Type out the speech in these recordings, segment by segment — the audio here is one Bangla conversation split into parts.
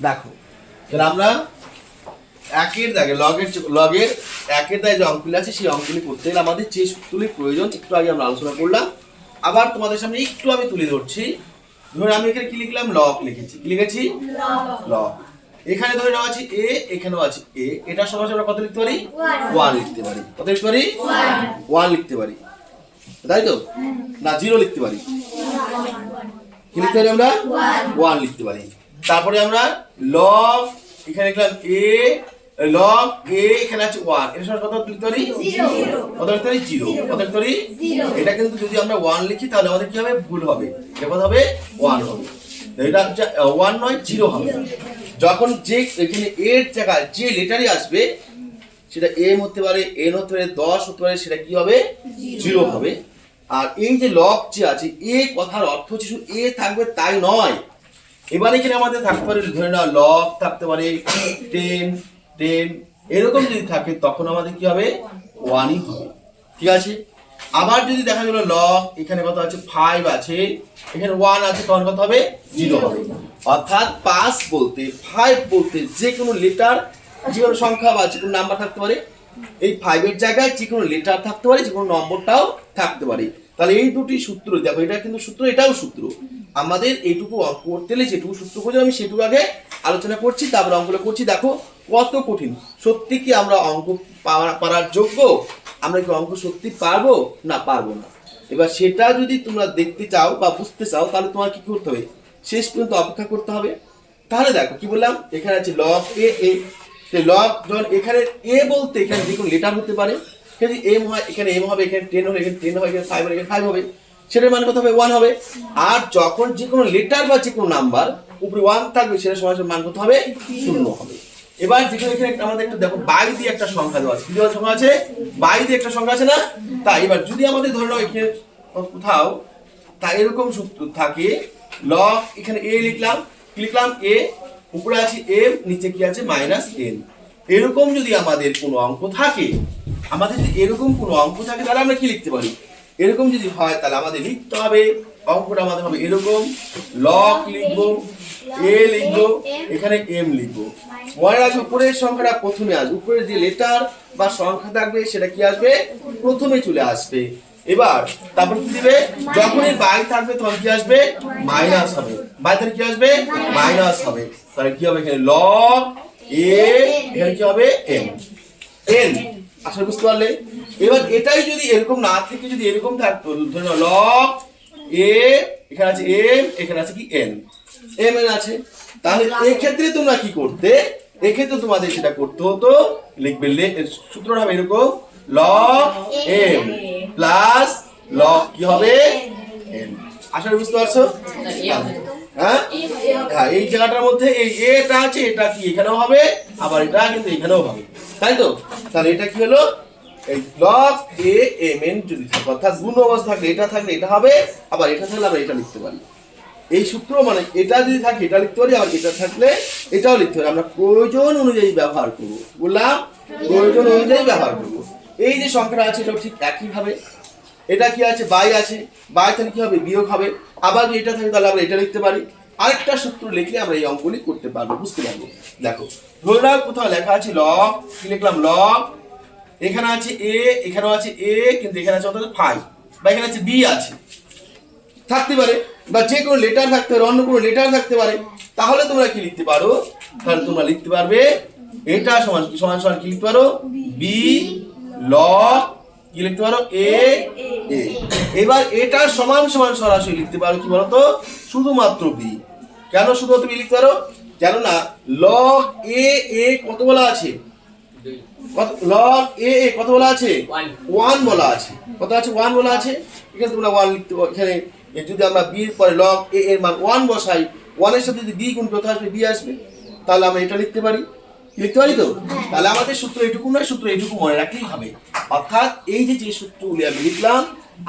দেখো তাহলে আমরা একের দাগে লগের লগের একের দাগে যে অঙ্কগুলি আছে সেই অঙ্কগুলি করতে গেলে আমাদের যে সূত্রগুলির প্রয়োজন একটু আগে আমরা আলোচনা করলাম। আবার তোমাদের সামনে একটু আমি তুলে ধরছি। ধরে আমি এখানে কি লিখলাম? লগ লিখেছি। কি লিখেছি? লগ। এখানে ধরে নেওয়া আছে এ এখানেও আছে এ। এটা সমান আমরা কত লিখতে পারি? ওয়ান। লিখতে পারি। কত লিখতে পারি? ওয়ান। লিখতে পারি। তাই তো? না জিরো লিখতে পারি। কি লিখতে পারি আমরা? ওয়ান লিখতে পারি। তারপরে আমরা লগ এখানে লিখলাম এ লগ এ এখানে আছে ওয়ানের সঙ্গে কত লিখতে পারি? কত লিখতে পারি? জিরো কত লিখতে পারি? এটা কিন্তু যদি আমরা ওয়ান লিখি তাহলে আমাদের কি হবে? ভুল হবে। কত হবে? ওয়ান হবে। এটা হচ্ছে ওয়ান নয় জিরো হবে। যখন যে এখানে এর জায়গায় যে লেটারই আসবে সেটা এম হতে পারে এন হতে পারে দশ হতে পারে সেটা কি হবে? জিরো হবে। আর এই যে লক যে আছে এ কথার অর্থ হচ্ছে শুধু এ থাকবে তাই নয়। এবার এখানে আমাদের থাকতে পারে ধরে নাও লক থাকতে পারে টেন টেন এরকম যদি থাকে তখন আমাদের কি হবে? ওয়ানই হবে। ঠিক আছে? আবার যদি দেখা গেল লক, এখানে কত আছে? ফাইভ আছে। এখানে ওয়ান আছে, তখন কত হবে? জিরো হবে। অর্থাৎ পাঁচ বলতে ফাইভ বলতে যে কোনো লেটার যে কোনো সংখ্যা বা যে কোনো নাম্বার থাকতে পারে। এই ফাইভের জায়গায় যে কোনো লেটার থাকতে পারে, যে কোনো নম্বরটাও থাকতে পারে। তাহলে এই দুটি সূত্র, দেখো, এটা কিন্তু সূত্র, এটাও সূত্র। আমাদের এইটুকু অঙ্ক করতে হলে যেটুকু সূত্র করছি আমি সেটুকু আগে আলোচনা করছি, তারপর অঙ্কগুলো করছি। দেখো, কত কঠিন। সত্যি কি আমরা অঙ্ক পারার যোগ্য? আমরা কি অঙ্ক সত্যি পারব? না পারব না। এবার সেটা যদি তোমরা দেখতে চাও বা বুঝতে চাও, তাহলে তোমার কি করতে হবে? শেষ পর্যন্ত অপেক্ষা করতে হবে। তাহলে দেখো, কি বললাম? এখানে আছে লগ এ এ লগ যখন এখানে এ বলতে এখানে যে কোনো লেটার হতে পারে। যদি এম হয় এখানে এম হবে, এখানে টেন হবে, এখানে টেন হবে, এখানে ফাইভ হবে, এখানে ফাইভ হবে। সেটার মানে কত হবে? ওয়ান হবে। আর যখন যে কোনো লেটার বা যে কোনো নাম্বার উপরে ওয়ান থাকবে সেটা সময় মান কত হবে? শূন্য হবে। এবার যেখানে এখানে আমাদের একটা দেখো বাই দিয়ে একটা সংখ্যা দেওয়া আছে। কি দেওয়া সংখ্যা আছে? বাই দিয়ে একটা সংখ্যা আছে না? তা এবার যদি আমাদের ধরে নাও এখানে কোথাও তা এরকম সূত্র থাকে লগ এখানে এ লিখলাম লিখলাম এ উপরে আছে এম নিচে কি আছে? মাইনাস এন এরকম যদি আমাদের কোনো অঙ্ক থাকে আমাদের যদি এরকম কোনো অঙ্ক থাকে, তাহলে আমরা কি লিখতে পারি? এরকম যদি হয়, তাহলে আমাদের লিখতে হবে, অঙ্কটা আমাদের হবে এরকম। লক লিখব এ লিখব, এখানে এম লিখব। মনে রাখবে উপরের সংখ্যাটা প্রথমে আসবে। উপরের যে লেটার বা সংখ্যা থাকবে, সেটা কি আসবে? প্রথমে চলে আসবে। এবার, তারপর কি দিবে? যখনই বাই থাকবে, তখন কি আসবে? মাইনাস হবে। বাই তাহলে কি আসবে? মাইনাস হবে। তাহলে কি হবে এখানে? লক এ এখানে কি হবে? এম এন আসলে বুঝতে পারলে? এবার এটাই যদি এরকম না থেকে যদি এরকম থাকতো, ধরে নাও লগ এ এখানে আছে এম এখানে আছে কি এন এম এন আছে। তাহলে এক্ষেত্রে তোমরা কি করতে? এক্ষেত্রে তোমাদের সেটা করতে হতো, লিখবে সূত্রটা হবে এরকম লগ এম প্লাস লগ কি হবে? এন আসলে বুঝতে পারছ? হ্যাঁ? হ্যাঁ এই জায়গাটার মধ্যে এই এটা আছে, এটা কি, এখানেও হবে, আবার এটা কিন্তু এখানেও হবে। তাই তো? তাহলে এটা কি হলো? এই লগ এ এম এন যদি থাকে, অর্থাৎ গুণ অবস্থা থাকলে এটা থাকলে এটা হবে, আবার এটা থাকলে আমরা এটা লিখতে পারি। এই সূত্র মানে এটা যদি থাকে, এটা লিখতে পারি, আবার এটা থাকলে এটাও লিখতে পারি। আমরা প্রয়োজন অনুযায়ী ব্যবহার করব। বললাম, প্রয়োজন অনুযায়ী ব্যবহার করব। এই যে সংখ্যাটা আছে, এটাও ঠিক একইভাবে এটা কি আছে? বাই আছে। বাই তাহলে কি হবে? বিয়োগ হবে। আবার যদি এটা থাকে তাহলে আমরা এটা লিখতে পারি। আরেকটা সূত্র লিখলে আমরা এই অঙ্কগুলি করতে পারব। বুঝতে পারব দেখো, ধরে নাও কোথাও লেখা আছে লগ কি লিখলাম? লগ এখানে আছে এ এখানেও আছে এ কিন্তু এখানে আছে অর্থাৎ ফাইভ বা এখানে আছে বি আছে। থাকতে পারে। বা যে কোনো লেটার থাকতে পারে, অন্য কোনো লেটার থাকতে পারে। তাহলে তোমরা কি লিখতে পারো? তাহলে তোমরা লিখতে পারবে, এটা সমান সমান সমান কি লিখতে পারো? বি লগ কি লিখতে পারো? এ এ এবার এটা সমান সমান সরাসরি লিখতে পারো কি বলতো? শুধুমাত্র বি কেন শুধুমাত্র বি লিখতে পারো? কেননা লগ এ এ কত বলা আছে? কত লগ এ এ কত বলা আছে. ওয়ান বলা আছে। কত আছে? ওয়ান বলা আছে। এখানে তোমরা ওয়ান লিখতে পারো। এখানে যদি আমরা বি এর পরে লগ এ এর মান ওয়ান বসাই ওয়ানের সাথে যদি বি গুণ কত আসবে বি আসবে। তাহলে আমরা এটা লিখতে পারি। লিখতে পারি তো? তাহলে আমাদের সূত্র এটুকু নয়, সূত্র এটুকু মনে রাখলেই হবে। অর্থাৎ এই যে যে সূত্রগুলি আমি লিখলাম,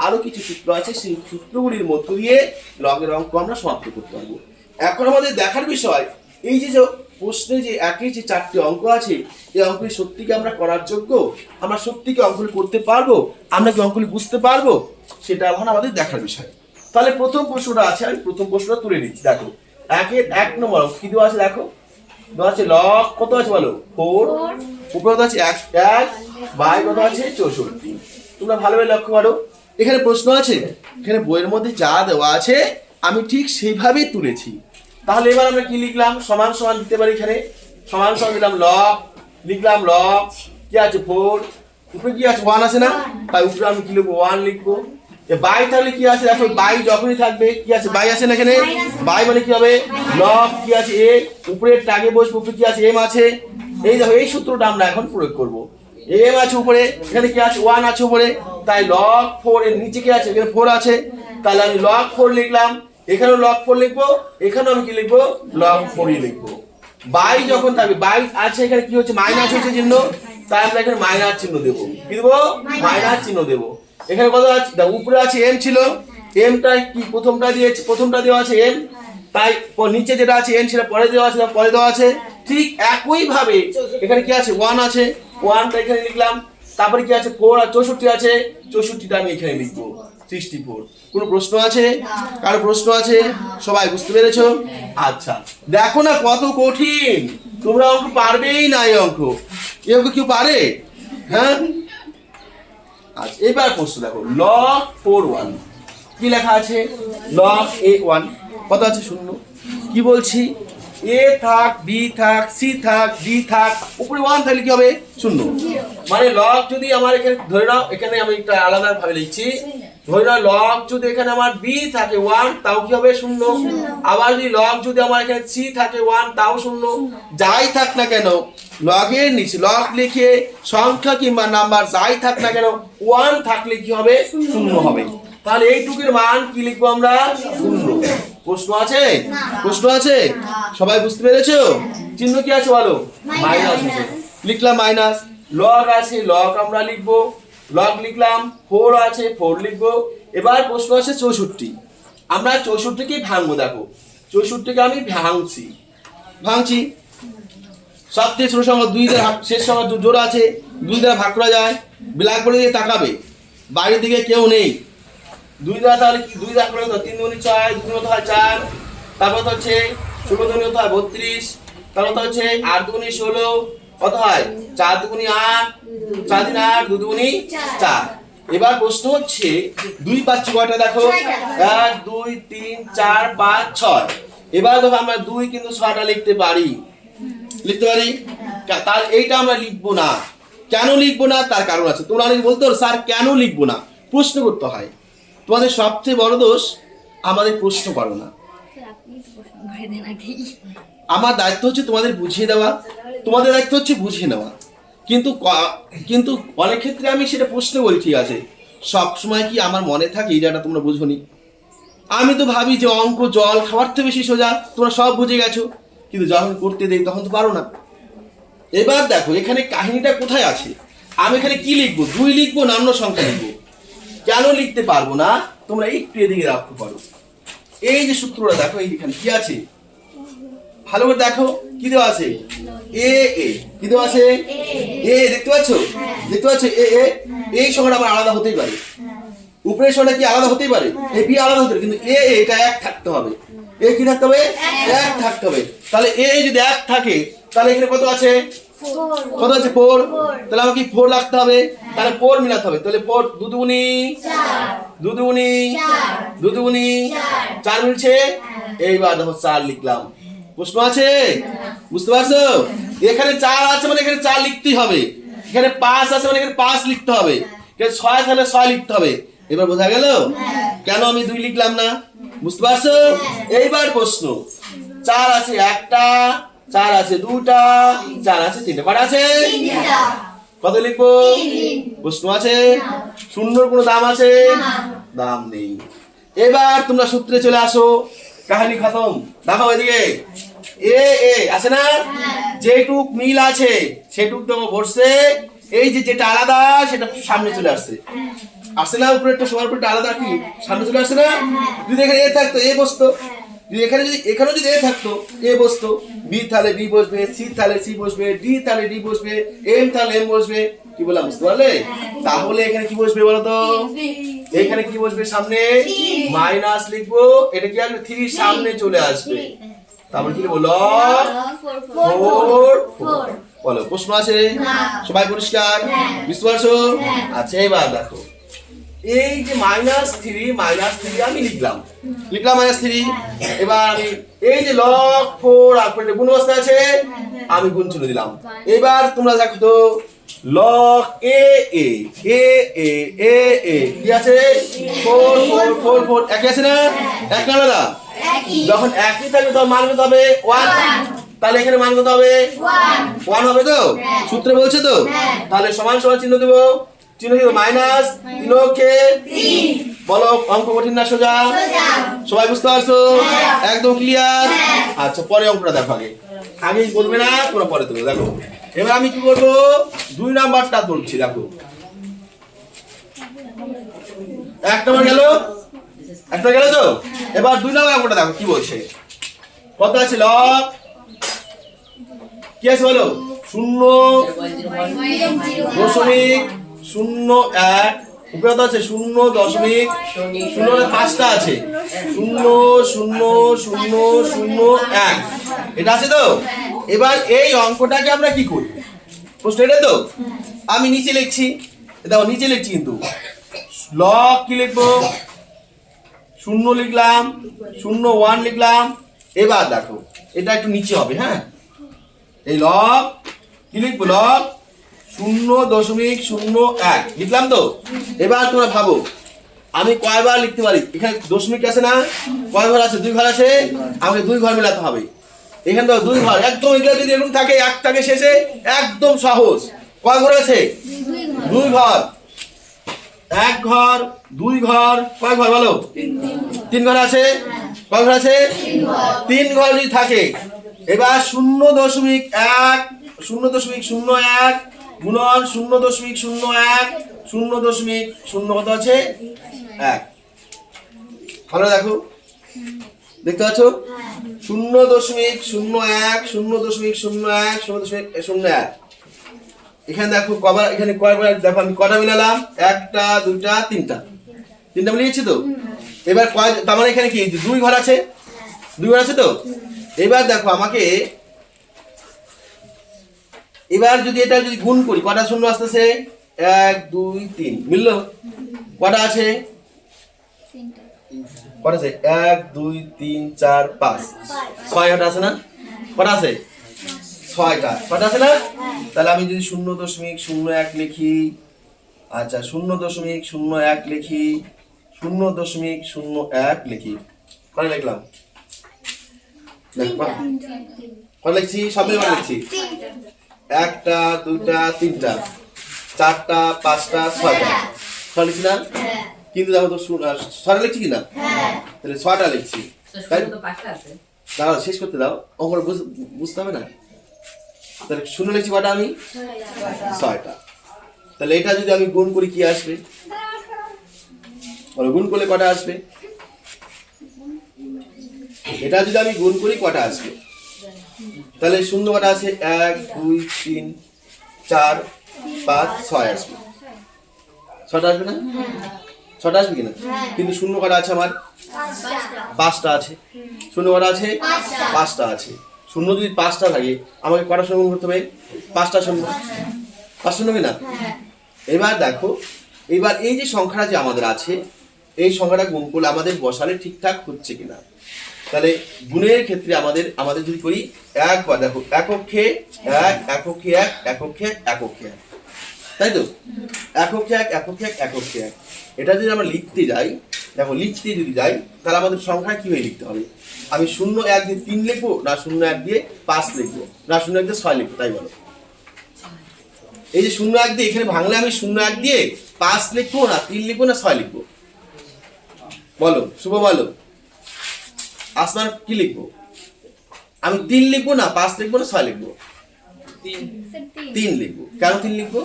আরও কিছু সূত্র আছে, সেই সূত্রগুলির মধ্য দিয়ে লগের অঙ্ক আমরা সমাপ্ত করতে পারব। এখন আমাদের দেখার বিষয়, এই যে যে প্রশ্নে যে একই যে চারটি অঙ্ক আছে, এই অঙ্কগুলি সত্যিকে আমরা করার যোগ্য? আমরা সত্যিকে অঙ্কগুলি করতে পারব? আমরা কি অঙ্কগুলি বুঝতে পারব? সেটা এখন আমাদের দেখার বিষয়। তাহলে প্রথম প্রশ্নটা আছে, আমি প্রথম প্রশ্নটা তুলে নিচ্ছি। দেখো, একের এক নম্বর অঙ্ক কি দেওয়া আছে, দেখো। আছে? লক কত আছে বলো? ফোর। উপরে কত আছে? এক এক। বাই কত আছে? চৌষট্টি। তোমরা ভালোভাবে লক্ষ্য করো। এখানে প্রশ্ন আছে। এখানে বইয়ের মধ্যে যা দেওয়া আছে আমি ঠিক সেইভাবেই তুলেছি। তাহলে এবার আমরা কি লিখলাম? সমান সমান দিতে পারি এখানে। সমান সমান দিলাম লক। লিখলাম লক। কি আছে? ফোর। উপরে কি আছে? ওয়ান আছে না? তাই উপরে আমি কি লিখব? ওয়ান লিখব। বাই তাহলে কি আছে? দেখো বাই যখনই থাকবে কি আছে? বাই আছে না এখানে? বাই মানে কি হবে? লক কি আছে? এ উপরে টাগে বসবো উপরে কি আছে? এম আছে। এই দেখো এই সূত্রটা আমরা এখন প্রয়োগ করব। এম আছে উপরে এখানে কি আছে? ওয়ান আছে উপরে। তাই লক ফোর এর নিচে কি আছে? এখানে ফোর আছে। তাহলে আমি লক ফোর লিখলাম। এখানেও লক ফোর লিখব এখানেও আমি কি লিখব? লক ফোরই লিখব। বাই যখন থাকবে বাই আছে এখানে কি হচ্ছে? মাইনাস হচ্ছে চিহ্ন। তাই আমরা এখানে মাইনাস চিহ্ন দেবো। কি দেবো? মাইনাস চিহ্ন দেবো। এখানে কত আছে? উপরে আছে এম ছিল। এমটা কি? প্রথমটা দিয়েছে প্রথমটা দেওয়া আছে এম তাই নিচে যেটা আছে এন সেটা পরে দেওয়া আছে পরে দেওয়া আছে। ঠিক একই ভাবে এখানে কি আছে? ওয়ান আছে। ওয়ানটা এখানে লিখলাম। তারপরে কি আছে? ফোর আর চৌষট্টি আছে। চৌষট্টিটা আমি এখানে লিখব। সিক্সটি ফোর কোনো প্রশ্ন আছে? কারও প্রশ্ন আছে? সবাই বুঝতে পেরেছ? আচ্ছা। দেখো না কত কঠিন। তোমরা অঙ্ক পারবেই না এই অঙ্ক। এই অঙ্ক কেউ পারে? হ্যাঁ? আচ্ছা এবার প্রশ্ন দেখো ল ফোর ওয়ান কি লেখা আছে? লগ এ ওয়ান কত আছে শূন্য? কি বলছি? এ থাক বি থাক সি থাক ডি থাক, উপরে ওয়ান থাকলে কি হবে? শূন্য। মানে লগ যদি আমার এখানে, ধরে নাও, এখানে আমি একটা আলাদা ভাবে লিখছি। ধরে নাও লগ যদি এখানে আমার বি থাকে ওয়ান তাও কি হবে? শূন্য। আবার যদি লগ যদি আমার এখানে সি থাকে ওয়ান তাও শূন্য। যাই থাক না কেন লগের নিচে লগ লিখে সংখ্যা কিংবা নাম্বার যাই থাক না কেন ওয়ান থাকলে কি হবে? শূন্য হবে। তাহলে এইটুকুর মান কি লিখব আমরা? শূন্য। প্রশ্ন আছে? প্রশ্ন আছে? সবাই বুঝতে পেরেছ? চিহ্ন কি আছে বলো? মাইনাস। লিখলাম মাইনাস। লগ আছে লগ আমরা লিখব। লগ লিখলাম ফোর আছে ফোর লিখব। এবার প্রশ্ন আছে চৌষট্টি। আমরা চৌষট্টিকে ভাঙবো দেখো। চৌষট্টিকে আমি ভাঙছি। ভাঙছি। সবচেয়ে ছোট সংখ্যা দুই দ্বারা শেষ সংখ্যা জোড়া আছে। দুই দ্বারা ভাগ করা যায়। ব্ল্যাকবোর্ডে দিয়ে তাকাবে। বাইরের দিকে কেউ নেই। দুই দ্বারা তাহলে কি? দুই দ্বারা করে তিন দুগুনি ছয় দুই দুগুনি হয় চার। তারপর হচ্ছে ষোলো দুগুনি হতে হয় বত্রিশ। তারপর তো হচ্ছে আট দুগুনি ষোলো। কত হয়? চার দুগুনি আট, চার দিন আট দু দুগুনি চার। এবার প্রশ্ন হচ্ছে, দুই পাচ্ছি কয়টা দেখো। এক, দুই, তিন, চার, পাঁচ, ছয়। এবার দেখো আমরা দুই কিন্তু ছয়টা লিখতে পারি। লিখতে পারি? তার এইটা আমরা লিখব না। কেন লিখব না? তার কারণ আছে। তোমরা অনেকে বলতে স্যার, কেন লিখব না? প্রশ্ন করতে হয়। তোমাদের সবচেয়ে বড় দোষ আমাদের প্রশ্ন করো না। আমার দায়িত্ব হচ্ছে তোমাদের বুঝিয়ে দেওয়া তোমাদের দায়িত্ব হচ্ছে বুঝিয়ে নেওয়া। কিন্তু কিন্তু অনেক ক্ষেত্রে আমি সেটা প্রশ্ন বলি ঠিক আছে সব সময় কি আমার মনে থাকে এই জায়গাটা তোমরা বুঝোনি আমি তো ভাবি যে অঙ্ক জল খাওয়ার থেকে বেশি সোজা তোমরা সব বুঝে গেছো। কিন্তু যখন করতে দেই তখন তো পারো না। এবার দেখো এখানে কাহিনীটা কোথায় আছে? আমি এখানে কি লিখব? দুই লিখব নাম্ন সংখ্যা লিখব? কেন লিখতে পারব না? তোমরা একটু এদিকে রাখতে পারো এই যে সূত্রটা দেখো এইখানে কি আছে? ভালো করে দেখো কি দেওয়া আছে? এ এ কি দেওয়া আছে? এ দেখতে পাচ্ছ? দেখতে পাচ্ছ? এ এ এই সংখ্যাটা আমার আলাদা হতেই পারে। উপরের সংখ্যাটা কি আলাদা হতেই পারে? এই বি আলাদা হতে পারে কিন্তু এ এ এটা এক থাকতে হবে। এ কি থাকতে হবে। এক থাকতে হবে। তাহলে এ যদি এক থাকে তাহলে এখানে কত আছে? কত আছে ফোর? তাহলে আমাকে ফোর লাগতে হবে। তাহলে ফোর মিলাতে হবে। তাহলে ফোর দুদুগুনি দুদুগুনি দুদুগুনি চার। মিলছে। এইবার দেখো চার লিখলাম। প্রশ্ন আছে? বুঝতে পারছ? এখানে চার আছে মানে এখানে চার লিখতেই হবে। এখানে পাঁচ আছে মানে এখানে পাঁচ লিখতে হবে। এখানে ছয় থাকলে ছয় লিখতে হবে। এবার বোঝা গেল? কেন আমি দুই লিখলাম না? বুঝতে পারছ? এইবার প্রশ্ন। চার আছে একটা চার আছে দুটা চার আছে তিনটা। কটা আছে? কত লিখব? প্রশ্ন আছে? শূন্যর কোনো দাম আছে? দাম নেই। এবার তোমরা সূত্রে চলে আসো। কাহিনী খতম। দেখো এদিকে। এ এ আছে না? যেটুক মিল আছে সেটুক তো বসছে এই যে যেটা আলাদা সেটা সামনে চলে আসছে। আসছে না উপরে একটা সবার উপরে আলাদা কি? সামনে চলে আসছে না? যদি এখানে এ থাকতো এ বসতো। যদি এখানে যদি এখানে যদি এ থাকতো এ বসতো বি তাহলে বি বসবে সি তাহলে সি বসবে ডি তাহলে ডি বসবে এম তাহলে এম বসবে। কি বললাম বুঝতে পারলে? তাহলে এখানে কি বসবে বলো তো? এখানে কি বসবে সামনে? মাইনাস লিখব এটা কি আসবে? থ্রি সামনে চলে আসবে। তারপরে কি লিখব লগ ফোর বলো প্রশ্ন আছে? সবাই পরিষ্কার? বুঝতে পারছ? আচ্ছা এবার দেখো। এই যে মাইনাস থ্রি মাইনাস থ্রি আমি লিখলাম। লিখলাম মাইনাস থ্রি এবার আমি এই যে লগ ফোর আর পরে গুণ অবস্থা আছে আমি গুণ চলে দিলাম। এবার তোমরা দেখো তো লগ এ এ এ এ এ এ কি আছে? ফোর ফোর ফোর ফোর একই আছে না? এক না আলাদা? যখন একই থাকবে তখন মান কত হবে? ওয়ান তাহলে এখানে মান কত হবে? ওয়ান হবে তো? সূত্রে বলছে তো? তাহলে সমান সমান চিহ্ন দেবো। দেবো মাইনাস তিন কে বলো অঙ্ক কঠিন না সোজা সবাই বুঝতে পারছ একদম ক্লিয়ার আচ্ছা পরে অঙ্কটা দেখো আগে আগে বলবে না তোমরা পরে দেবো দেখো এবার আমি কি করব দুই নাম্বারটা তুলছি দেখো এক নম্বর গেল একটা গেল তো এবার দুই নম্বর অঙ্কটা দেখো কি বলছে কত আছে লক কি আছে বলো শূন্য দশমিক শূন্য এক, উপরে কত আছে শূন্য দশমিক শূন্য পাঁচটা আছে। শূন্য শূন্য শূন্য শূন্য, এক। এটা আছে তো? এবার এই অঙ্কটাকে আমরা কি করি? প্রশ্ন, এটা তো? আমি নিচে লিখছি। দেখো, নিচে লিখছি কিন্তু। লক কি লিখব? শূন্য লিখলাম, শূন্য ওয়ান লিখলাম। এবার দেখো, এটা একটু নিচে হবে হ্যাঁ? এই লব কি লিখব? লব শূন্য দশমিক শূন্য এক। লিখলাম তো? এবার তোমরা ভাবো, আমি কয়বার লিখতে পারি? এখানে দশমিক আছে না? কয় ঘর আছে? দুই ঘর আছে? আমাকে দুই ঘর মেলাতে হবে। এখানে তো দুই ঘর, একদম এগুলো যদি এরকম থাকে, এক থাকে শেষে, একদম সহজ। কয় ঘর আছে? দুই ঘর। এক ঘর, দুই ঘর, কয় ঘর বলো? তিন ঘর আছে? কয় ঘর আছে? তিন ঘর যদি থাকে, এবার শূন্য দশমিক এক, শূন্য দশমিক শূন্য এক গুণন শূন্য দশমিক শূন্য এক, শূন্য দশমিক শূন্য কত আছে? এক। ভালো দেখো। দেখতে পাচ্ছ? শূন্য দশমিক শূন্য এক, শূন্য দশমিক শূন্য এক, শূন্য দশমিক শূন্য এক। এখানে দেখো কবার, এখানে কয়বার দেখো আমি কটা মিলালাম? একটা, দুইটা, তিনটা। তিনটা মিলিয়েছি তো? এবার কয় তার মানে এখানে কি? দুই ঘর আছে? দুই ঘর আছে তো? এবার দেখো আমাকে এবার যদি এটা যদি গুণ করি কটা শূন্য আসতেছে? এক দুই তিন। মিললো? কটা আছে? কটা আছে? এক দুই তিন চার পাঁচ। ছয়টা আছে না? কটা আছে? ছয়টা। ছয়টা আছে না? তাহলে আমি যদি শূন্য দশমিক শূন্য এক লিখি আচ্ছা শূন্য দশমিক শূন্য এক লিখি শূন্য দশমিক শূন্য এক লিখি। কটা লিখলাম? কটা- কটা লিখছি? সবাই কটা লিখছি। একটা দুইটা তিনটা। চারটা পাঁচটা ছয়টা। ছয় লিখছি না? কিন্তু দেখো তো ছয়টা লিখছি কিনা? তাহলে ছয়টা লিখছি। তাই তো পাঁচটা দাঁড়াও শেষ করতে দাও। অঙ্কটা বুঝ- বুঝতে হবে না? তাহলে শূন্য লিখছি কটা আমি? ছয়টা। তাহলে এটা যদি আমি গুণ করি কি আসবে? বলো গুণ করলে কটা আসবে? এটা যদি আমি গুণ করি কটা আসবে? তাহলে শূন্য কটা আছে এক, দুই, তিন, চার, পাঁচ, ছয় আসবে ছটা আসবে না? ছটা আসবে কিনা? কিন্তু শূন্য কটা আছে আমার পাঁচটা আছে। শূন্য কটা আছে পাঁচটা আছে। শূন্য যদি পাঁচটা থাকে, আমাকে কটা শূন্য করতে হবে? পাঁচটা শূন্য। পাঁচ শূন্য না? এবার দেখো, এবার এই যে সংখ্যাটা যে আমাদের আছে, এই সংখ্যাটা গুণ করলে আমাদের বসালে ঠিকঠাক হচ্ছে কিনা? তাহলে গুণের ক্ষেত্রে আমাদের আমাদের যদি করি একবার দেখো একক্ষে এক একক্ষে এক একক্ষে এক একক্ষে এক। তাই তো? একক্ষে এক একক্ষে এক একক্ষে এক। এটা যদি আমরা লিখতে যাই, দেখো, লিখতে যদি যাই, তাহলে আমাদের সংখ্যা কীভাবে লিখতে হবে? আমি শূন্য এক দিয়ে তিন লিখব, না শূন্য এক দিয়ে পাঁচ লিখব, না শূন্য এক দিয়ে ছয় লিখব, তাই বলো? এই যে শূন্য এক দিয়ে, এখানে ভাঙলে আমি শূন্য এক দিয়ে পাঁচ লিখব, না তিন লিখব, না ছয় লিখব? বলো, শুভ বলো। আসমান কি লিখব? আমি তিন লিখব না পাঁচ লিখব না ছয় লিখব? তিন লিখব। কেন তিন লিখব?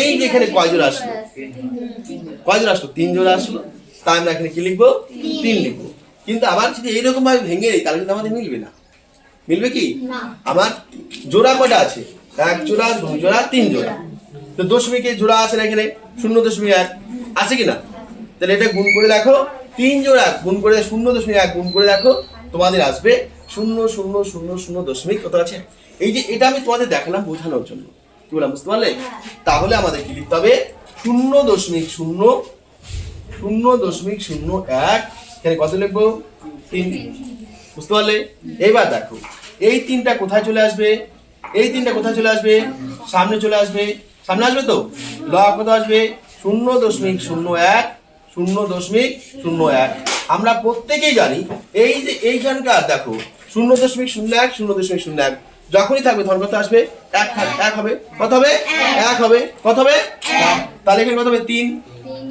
এই যে এখানে কয় জোড়া আসলো? কয় আসলো? তিন জোড়া আসলো। তাই আমরা এখানে কি লিখব? তিন লিখব। কিন্তু আবার যদি এইরকম ভাবে ভেঙে দিই তাহলে কিন্তু আমাদের মিলবে না। মিলবে কি? আমার জোড়া কয়টা আছে? এক জোড়া দুই জোড়া তিন জোড়া। তো দশমিকে জোড়া আছে না এখানে? শূন্য দশমিক এক। আছে কি না? তাহলে এটা গুণ করে দেখো। তিন জোড়া গুণ করে শূন্য দশমিক এক গুণ করে দেখো তোমাদের আসবে শূন্য শূন্য শূন্য শূন্য দশমিক কত আছে? এই যে এটা আমি তোমাদের দেখালাম বোঝানোর জন্য। কি বললাম বুঝতে পারলে? তাহলে আমাদের কি লিখতে হবে? শূন্য দশমিক শূন্য শূন্য দশমিক শূন্য এক এখানে কত লিখব? তিন। বুঝতে পারলে? এবার দেখো এই তিনটা কোথায় চলে আসবে? এই তিনটা কোথায় চলে আসবে? সামনে চলে আসবে। সামনে আসবে তো? লগ কত আসবে? শূন্য দশমিক শূন্য এক শূন্য দশমিক শূন্য এক। আমরা প্রত্যেকেই জানি এই যে এইখানকার দেখো শূন্য দশমিক শূন্য এক শূন্য দশমিক শূন্য এক। যখনই থাকবে তখন কত আসবে? এক এক হবে। কত হবে? এক হবে। কত হবে? তাহলে এখানে কত হবে? তিন।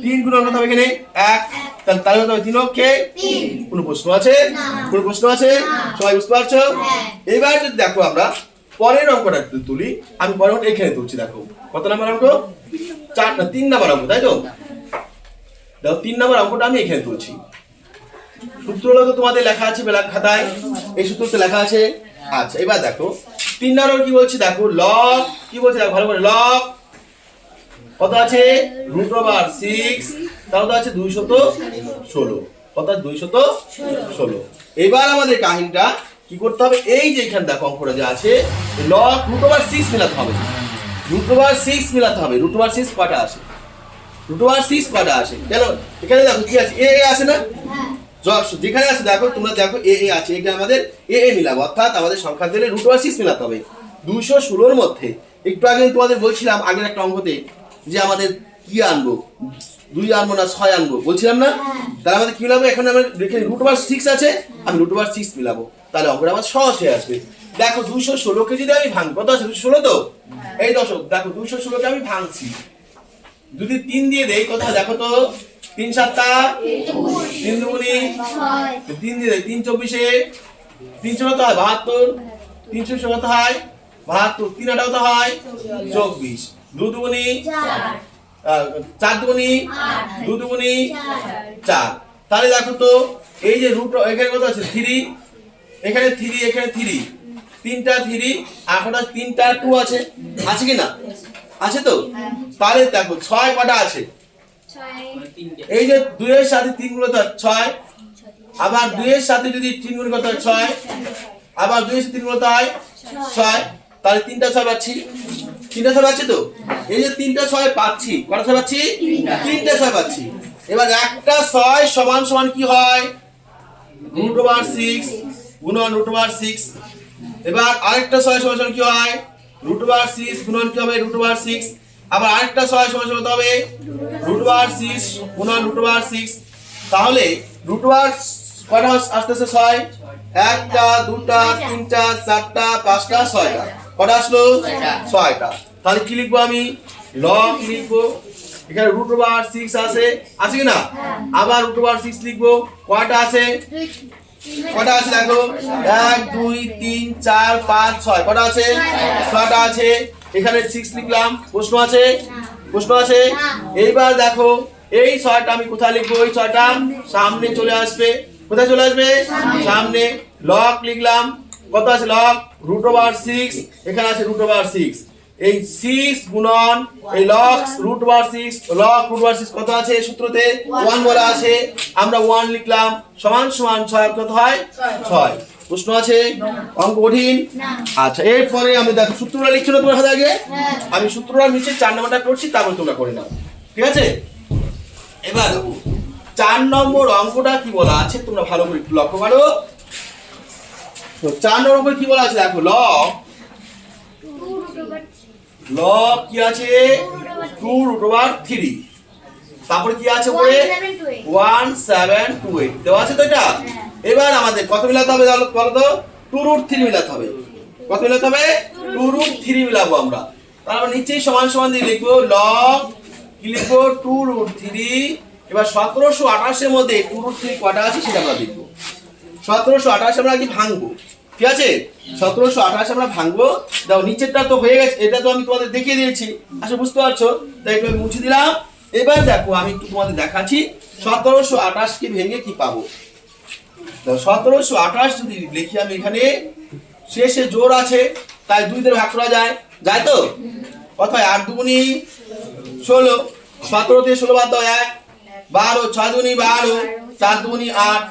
তিন গুণ কত হবে এখানে? এক। তাহলে তাহলে কত হবে? তিন অক্ষে কোনো প্রশ্ন আছে? কোনো প্রশ্ন আছে? সবাই বুঝতে পারছ? এবার যদি দেখো আমরা পরের অঙ্কটা তুলি আমি পরের এখানে তুলছি দেখো। কত নাম্বার অঙ্ক? চার না তিন নাম্বার অঙ্ক তাই তো? দেখো তিন নাম্বার অঙ্কটা আমি এখানে তুলছি। সূত্রগুলো তোমাদের লেখা আছে বেলা খাতায়। এই সূত্রতে লেখা আছে আচ্ছা এবার দেখো। তিন নাম্বার কি বলছি? দেখো লগ কি বলছে? দেখো, ভালো করে লগ কত আছে? রুট ওভার সিক্স তাহলে তো আছে দুইশত ষোলো। কত আছে? দুইশত ষোলো। এবার আমাদের কাহিনীটা কি করতে হবে? এই যে এখানে দেখো অঙ্কটা যে আছে লগ রুট ওভার সিক্স মিলাতে হবে। রুট ওভার সিক্স মিলাতে হবে। রুট ওভার সিক্স কটা আসে রুট ওভার কটা কেন? এখানে দেখো কি আছে? এ এ না? যেখানে আছে দেখো, তোমরা দেখো এ এ আছে। এটা আমাদের এ এ মিলাবো। অর্থাৎ আমাদের মিলাতে হবে। দুইশো ষোলোর মধ্যে, একটু আগে তোমাদের বলছিলাম আগের একটা অঙ্কতে যে আমাদের কি আনব? দুই আনব না ছয় আনব? বলছিলাম না? তাহলে আমাদের কি মিলাবো? এখন আমার এখানে রুট ওভার সিক্স আছে, আমি রুট ওভার সিক্স মিলাবো। তাহলে অঙ্কটা আমার সহজ হয়ে আসবে। দেখো, দুইশো ষোলোকে যদি আমি ভাঙি, কত আছে? দুশো ষোলো তো? এই দশক, দেখো, দুইশো ষোলোকে আমি ভাঙছি। যদি তিন দিয়ে দেই কত দেখো তো তিন সাতটা তিন দুগুনি তিন দিয়ে দেয় তিন চব্বিশে তিনশো কত হয়? বাহাত্তর। তিনশো কত হয়? বাহাত্তর। তিন আটা কত হয়? চব্বিশ। দু দুগুনি চার। দুগুনি দু দুগুনি চার। তাহলে দেখো তো এই যে রুট এখানে কত আছে? থ্রি। এখানে থ্রি এখানে থ্রি। তিনটা থ্রি আর তিনটা টু আছে? আছে কি না? আছে তো? তাহলে দেখো ছয় কটা আছে? এই যে দুইয়ের সাথে তিনগুলো তো ছয় আবার দুইয়ের সাথে যদি তিন গুণ করতে হয় ছয় আবার দুইয়ের সাথে তিন গুণ হয় ছয় তাহলে তিনটা ছয় পাচ্ছি? তিনটা ছয় পাচ্ছি তো? এই যে তিনটা ছয় পাচ্ছি কটা ছয় পাচ্ছি? তিনটা। ছয় পাচ্ছি। এবার একটা ছয় সমান সমান কি হয়? রুট ওভার সিক্স গুণন রুট ওভার সিক্স এবার আরেকটা ছয় সমান সমান কি হয়? রুট ওভার সিক্স গুণন কি হবে? রুট ওভার সিক্স আবার আরেকটা ছয় সমান কত হবে রুট ওভার সিক্স গুণন রুট ওভার সিক্স তাহলে রুট ওভার কয়টা আসতেছে ছয়? একটা, দুটা, তিনটা, চারটা, পাঁচটা, ছয়টা। কটা আসলো? ছয়টা। তাহলে কি লিখব আমি? লগ লিখব। এখানে রুট ওভার সিক্স আছে। আছে কি না? আবার রুট ওভার সিক্স লিখব। কয়টা আছে? কটা আছে দেখো? এক, দুই, তিন, চার, পাঁচ, ছয়। কটা আছে? ছয়টা আছে। এখানে সিক্স লিখলাম। প্রশ্ন আছে? প্রশ্ন আছে? এইবার দেখো এই ছয়টা আমি কোথায় লিখব? এই ছয়টা সামনে চলে আসবে। কোথায় চলে আসবে? সামনে। লক লিখলাম। কত আছে লক রুট ওভার সিক্স এখানে আছে রুট ওভার সিক্স এই সিক্স গুণন এই log root over six log root over six কত আছে সূত্রতে? ওয়ান বলা আছে। আমরা ওয়ান লিখলাম। সমান সমান ছয় কত হয়? ছয়। প্রশ্ন আছে? অঙ্ক কঠিন? আচ্ছা এরপরে আমি দেখো সূত্রটা লিখছো না তোমার হাতে আগে? আমি সূত্রটা নিচে চার নম্বরটা করছি তারপর তোমরা করে নাও। ঠিক আছে? এবার দেখো, চার নম্বর অঙ্কটা কি বলা আছে? তোমরা ভালো করে একটু লক্ষ্য করো। তো চার নম্বর অঙ্কে কি বলা আছে? দেখো লক লগ কি আছে? Two root over three. তারপরে কি আছে উপরে? One seven two eight. দেওয়া আছে তো এটা? এবার আমাদের কত মিলাতে হবে বলো বলো তো টু রুট থ্রি মিলাতে হবে। কত মিলাতে হবে? টু রুট থ্রি মিলাবো আমরা। তারপর নিচেই সমান সমান দিয়ে লিখব লগ কি লিখব? Two root three. এবার সতেরোশো আঠাশের মধ্যে টু রুট থ্রি কটা আছে সেটা আমরা লিখব। সতেরোশো আঠাশ আমরা কি ভাঙবো? ঠিক আছে? সতেরোশো আঠাশ আমরা ভাঙবো। দাও, নিচেরটা তো হয়ে গেছে। এটা তো আমি তোমাদের দেখিয়ে দিয়েছি। আসলে বুঝতে পারছ? তাই একটু মুছে দিলাম। এবার দেখো, আমি একটু তোমাদের দেখাচ্ছি। সতেরোশো আঠাশকে ভেঙে কি পাবো? সতেরোশো আঠাশ যদি লিখি আমি এখানে, শেষে জোর আছে, তাই দুই দিয়ে ভাগ করা যায়। যায় তো? অথবা আট দুগুনি ষোলো, সতেরো থেকে ষোলো বাদ দাও এক, বারো, ছয় দুগুনি বারো, চার দুগুনি আট,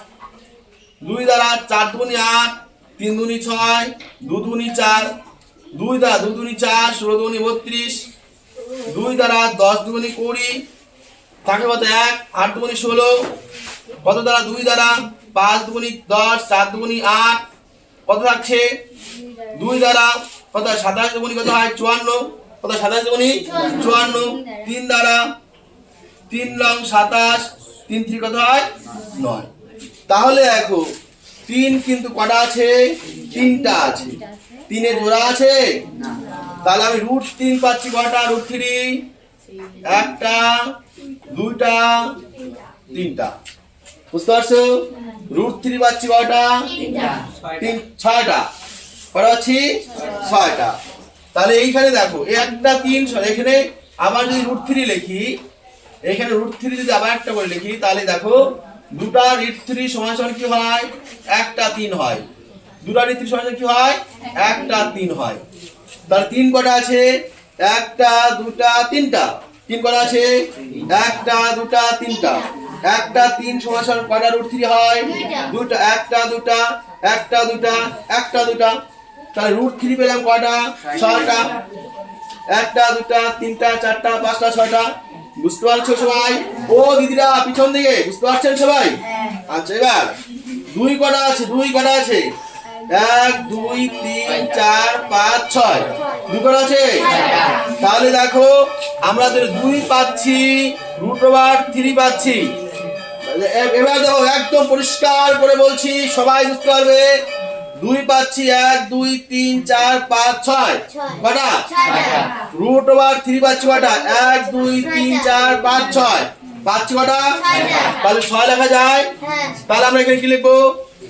দুই দ্বারা চার দুগুনি আট, তিন দুনি ছয়, দু দুনি চার, দুই দ্বারা দু দুনি চার, ষোলো দুনি বত্রিশ, দুই দ্বারা দশ দুগুনি কুড়ি, থাকে কত এক, আট দুগুনি ষোলো, কত দ্বারা দুই দ্বারা পাঁচ দুগুনি দশ চার দুগুনি আট, কত থাকছে? দুই দ্বারা কত সাতাশ দুগুনি কত হয়? চুয়ান্ন। কত সাতাশ দুগুনি চুয়ান্ন। তিন দ্বারা তিন লং সাতাশ, তিন থ্রি কত হয়? নয়। তাহলে দেখো, তিন কিন্তু কটা আছে? তিনটা আছে। তিনে জোড়া আছে? তাহলে আমি রুট তিন পাচ্ছি কটা? রুট থ্রি একটা, দুইটা, তিনটা। বুঝতে পারছ? রুট থ্রি পাচ্ছি কটা তিন ছয়টা। কটা পাচ্ছি? ছয়টা। তাহলে এইখানে দেখো একটা তিন এখানে আবার যদি রুট থ্রি লিখি এখানে রুট থ্রি যদি আবার একটা করে লিখি তাহলে দেখো দুটা রুট থ্রি সমান সমান কি হয়? একটা তিন হয়। দুটা রুট থ্রি সমান কি হয়? একটা তিন হয়। তাহলে তিন কটা আছে? একটা দুটা তিনটা। তিন কটা আছে? একটা দুটা তিনটা। একটা তিন সমান সমান কটা রুট থ্রি হয়? দুটা একটা দুটা একটা দুটা একটা দুটা তাহলে রুট থ্রি পেলাম কটা ছয়টা। একটা দুটা তিনটা চারটা পাঁচটা ছয়টা। বুঝতে পারছ সবাই? ও দিদিরা পিছন দিকে বুঝতে পারছেন সবাই? আচ্ছা এবার দুই কটা আছে দুই কটা আছে। এক দুই তিন চার পাঁচ ছয়। দুই কটা আছে? তাহলে দেখো আমরা দুই পাচ্ছি রুট ওভার থ্রি পাচ্ছি। এবার দেখো একদম পরিষ্কার করে বলছি সবাই বুঝতে পারবে? দুই পাচ্ছি এক দুই তিন চার পাঁচ ছয়? কটা? রুট ওভার থ্রি পাচ্ছি কটা? এক দুই তিন চার পাঁচ ছয়। পাচ্ছি কটা? তাহলে ছয় লেখা যায়? তাহলে আমরা এখানে কি লিখব?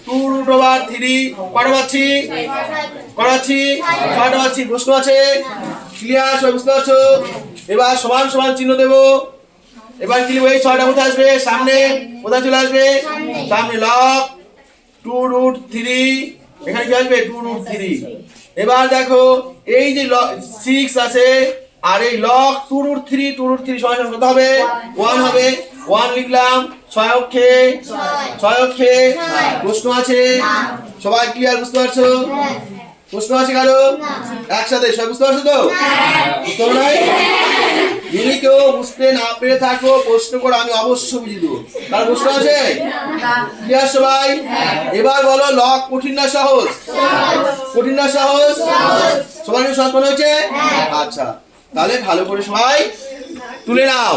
Two root over three. কটা পাচ্ছি? কটা পাচ্ছি? ছয়টা পাচ্ছি। প্রশ্ন আছে? ক্লিয়ার? সবাই বুঝতে পারছ? এবার সমান সমান চিহ্ন দেবো। এবার কি এই ছয়টা কোথায় আসবে সামনে কোথায় চলে আসবে? সামনে। লক টু রুট থ্রি এখানে কি আসবে? টু রুট থ্রি এবার দেখো এই যে সিক্স আছে আর এই lock two root three two root three সমান কত হবে? ওয়ান হবে। ওয়ান লিখলাম ছয় অক্ষে ছয়। অক্ষে প্রশ্ন আছে? সবাই ক্লিয়ার বুঝতে পারছ? প্রশ্ন আছে কারও? একসাথে সব বুঝতে পারছ তো? বুঝতে পারো নাই? যদি কেউ বুঝতে না পেরে থাকো প্রশ্ন করে আমি অবশ্যই বুঝিয়ে দেবো। তার প্রশ্ন আছে? ক্লিয়ার সবাই এবার বলো লক কঠিন না সহজ? কঠিন না সহজ? সবার কি সহজ মনে হচ্ছে? আচ্ছা তাহলে ভালো করে সবাই তুলে নাও।